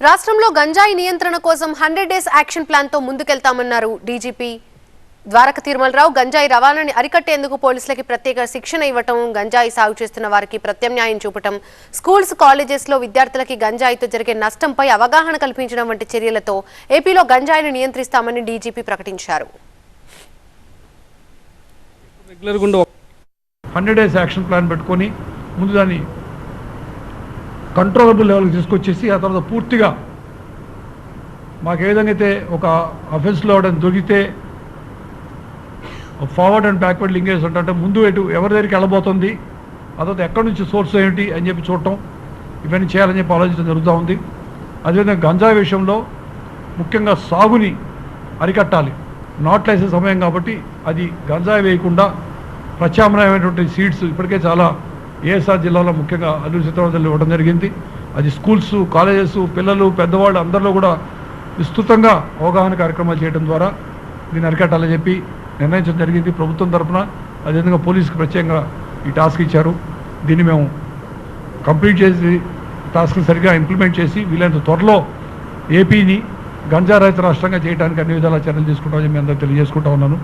రాష్ట్రంలో గంజాయి నియంత్రణ కోసం హండ్రెడ్ డేస్ యాక్షన్ ప్లాన్తో ముందుకెళ్తామన్నారు డీజీపీ. ద్వారక తిరుమలరావు గంజాయి రవాణాని అరికట్టేందుకు పోలీసులకి ప్రత్యేక శిక్షణ ఇవ్వటం గంజాయి సాగు చేస్తున్న వారికి ప్రత్యామ్నాయం చూపటం స్కూల్స్ కాలేజెస్లో విద్యార్థులకి గంజాయితో జరిగే నష్టంపై అవగాహన కల్పించడం వంటి చర్యలతో ఏపీలో గంజాయిని నియంత్రిస్తామని డీజీపీ ప్రకటించారు. రెగ్యులర్గా ఉండే హండ్రెడ్ డేస్ యాక్షన్ ప్లాన్ పెట్టుకొని ముందు దాన్ని కంట్రోలబుల్ లెవెల్కి తీసుకొచ్చేసి ఆ తర్వాత పూర్తిగా మాకు ఏ విధంగా అయితే ఒక అఫెన్స్లో అవడం దొరికితే ఫార్వర్డ్ అండ్ బ్యాక్వర్డ్ లింకేజ్ అంటే ముందు ఎటు ఎవరి దగ్గరికి వెళ్ళబోతుంది ఆ తర్వాత ఎక్కడి నుంచి సోర్స్ ఏంటి అని చెప్పి చూడటం ఇవన్నీ చేయాలని చెప్పి ఆలోచించడం జరుగుతూ ఉంది. అదేవిధంగా గంజా విషయంలో ముఖ్యంగా సాగుని అరికట్టాలి. నాట్లేసే సమయం కాబట్టి అది గంజాయి వేయకుండా ప్రత్యామ్నాయమైనటువంటి సీడ్స్ ఇప్పటికే చాలా ఏఎస్ఆర్ జిల్లాలో ముఖ్యంగా అల్లూరు సీతారామజల్లు ఇవ్వడం జరిగింది. అది స్కూల్స్ కాలేజెస్ పిల్లలు పెద్దవాళ్ళు అందరిలో కూడా విస్తృతంగా అవగాహన కార్యక్రమాలు చేయడం ద్వారా దీన్ని అరికట్టాలని చెప్పి నిర్ణయించడం జరిగింది ప్రభుత్వం తరఫున అదేవిధంగా పోలీసుకి ప్రత్యేకంగా ఈ టాస్క్ ఇచ్చారు. దీన్ని మేము కంప్లీట్ చేసి టాస్క్ సరిగ్గా ఇంప్లిమెంట్ చేసి వీలైనంత త్వరలో ఏపీని గంజారహిత రాష్ట్రంగా చేయడానికి అన్ని విధాల చర్యలు తీసుకుంటామని మీ అందరూ తెలియజేసుకుంటా ఉన్నాను.